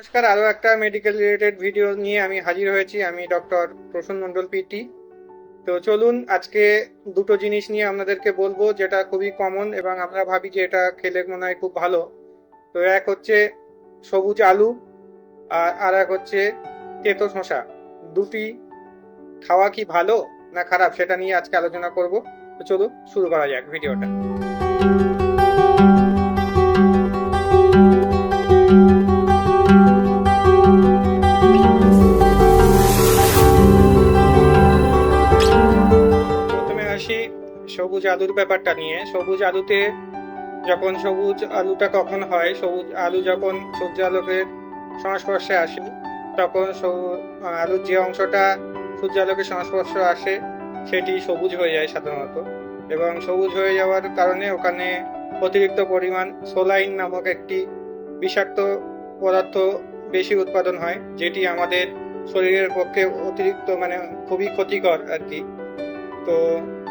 নমস্কার আরও একটা মেডিকেল রিলেটেড ভিডিও নিয়ে আমি হাজির হয়েছি, আমি ডক্টর প্রসূন মণ্ডল পিটি তো চলুন, আজকে দুটো জিনিস নিয়ে আপনাদেরকে বলব, যেটা খুবই কমন এবং আমরা ভাবি যে এটা খেলে মনে হয় খুব ভালো। তো এক হচ্ছে সবুজ আলু, আর আর এক হচ্ছে তেতো শশা দুটি খাওয়া কি ভালো না খারাপ, সেটা নিয়ে আজকে আলোচনা করব। তো চলুন, শুরু করা যাক ভিডিওটা আসি সবুজ আলুর ব্যাপারটা নিয়ে। সবুজ আলুতে যখন সবুজ আলুটা কখন হয়, সবুজ আলু যখন সূর্য আলোকের সংস্পর্শে আসে, তখন আলুর যে অংশটা সূর্য আলোকের সংস্পর্শে আসে, সেটি সবুজ হয়ে যায় সাধারণত। এবং সবুজ হয়ে যাওয়ার কারণে ওখানে অতিরিক্ত পরিমাণ সোলাইন নামক একটি বিষাক্ত পদার্থ বেশি উৎপাদন হয়, যেটি আমাদের শরীরের পক্ষে অতিরিক্ত মানে খুবই ক্ষতিকর আর কি। তো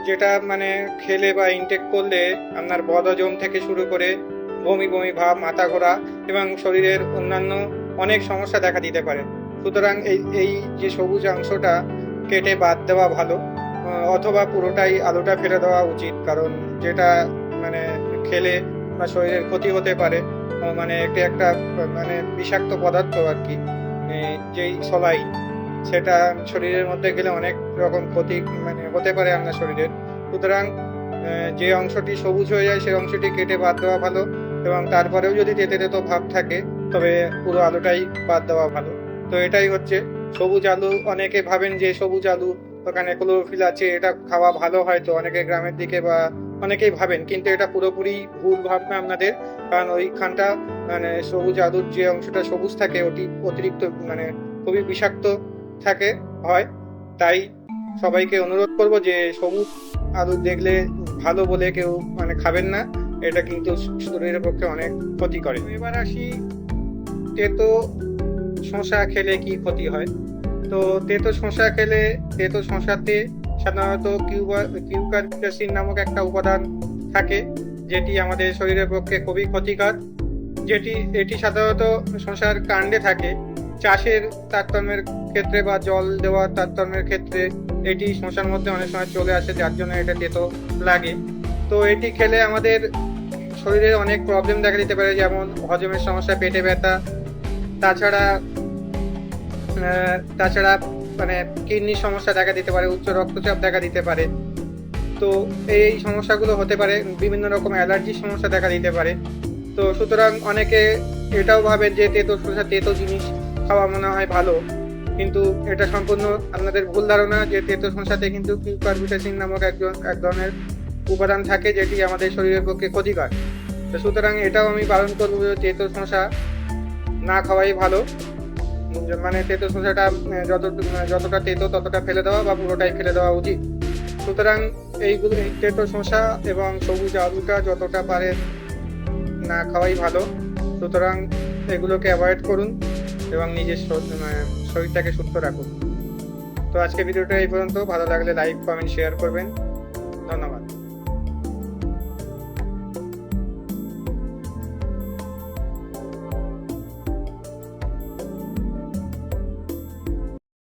যেটা মানে খেলে বা ইনটেক করলে আপনার বদহজম থেকে শুরু করে বমি বমি ভাব, মাথা ঘোরা এবং শরীরের অন্যান্য অনেক সমস্যা দেখা দিতে পারে। সুতরাং এই এই যে সবুজ অংশটা কেটে বাদ দেওয়া ভালো অথবা পুরোটাই আলুটা ফেলে দেওয়া উচিত। কারণ যেটা মানে খেলে বা শরীরের ক্ষতি হতে পারে মানে একটি একটা মানে বিষাক্ত পদার্থ আর কি যেই সলাই সেটা শরীরের মধ্যে গেলে অনেক রকম ক্ষতি মানে হতে পারে আপনার শরীরের। সুতরাং যে অংশটি সবুজ হয়ে যায় সেই অংশটি কেটে বাদ দেওয়া ভালো এবং তারপরেও যদি তেতে তেতো ভাব থাকে, তবে পুরো আলুটাই বাদ দেওয়া ভালো। তো এটাই হচ্ছে, সবুজ আলু অনেকে ভাবেন যে সবুজ আলু, ওখানে ক্লোরোফিল আছে, এটা খাওয়া ভালো হয়তো অনেকে গ্রামের দিকে বা অনেকেই ভাবেন, কিন্তু এটা পুরোপুরি ভুল ভাবনা আপনাদের, কারণ ওইখানটা মানে সবুজ আলুর যে অংশটা সবুজ থাকে, ওটি অতিরিক্ত মানে খুবই বিষাক্ত থাকে, হয়। তাই সবাইকে অনুরোধ করব যে, সবুজ আলু দেখলে ভালো বলে কেউ মানে খাবেন না। এটা কিন্তু শরীরের পক্ষে অনেক ক্ষতি করে। এবার আসি তেতো শশা খেলে কি ক্ষতি হয়? তো তেতো শশা খেলে, তেতো শশাতে সাধারণত কিউবা কিউকারসিন নামক একটা উপাদান থাকে, যেটি আমাদের শরীরের পক্ষে খুবই ক্ষতিকর। যেটি, এটি সাধারণত শশার কাণ্ডে থাকে। চাষের তারতম্যের ক্ষেত্রে বা জল দেওয়ার তারতম্যের ক্ষেত্রে এটি শশার মধ্যে অনেক সময় চলে আসে, যার জন্য এটা তেতো লাগে। তো এটি খেলে আমাদের শরীরে অনেক প্রবলেম দেখা দিতে পারে, যেমন হজমের সমস্যা, পেটে ব্যথা। তাছাড়া তাছাড়া মানে কিডনির সমস্যা দেখা দিতে পারে, উচ্চ রক্তচাপ দেখা দিতে পারে। তো এই সমস্যাগুলো হতে পারে, বিভিন্ন রকম অ্যালার্জির সমস্যা দেখা দিতে পারে। তো সুতরাং অনেকে এটাও ভাবেন যে তেতো শসা তেতো জিনিস খাওয়া মনে হয় ভালো। কিন্তু এটা সম্পূর্ণ আপনাদের ভুল ধারণা যে তেতো শসাতে কিন্তু কিউকারবিটাসিন নামক একজন এক ধরনের উপাদান থাকে যেটি আমাদের শরীরের পক্ষে ক্ষতিকর। তো সুতরাং এটাও আমি বারণ করব তেতো শসা না খাওয়াই ভালো। মানে তেতো শসাটা যত যতটা তেতো ততটা ফেলে দেওয়া বা পুরোটাই ফেলে দেওয়া উচিত। সুতরাং এইগুলো এই তেতো শসা এবং সবুজ আলুটা যতটা পারে না খাওয়াই ভালো। সুতরাং এগুলোকে অ্যাভয়েড করুন। এবং নিজের মানে শরীরটাকে সুস্থ রাখুন। তো আজকে ভিডিওটা এই পর্যন্ত। ভালো লাগলে লাইক কমেন্ট শেয়ার করবেন।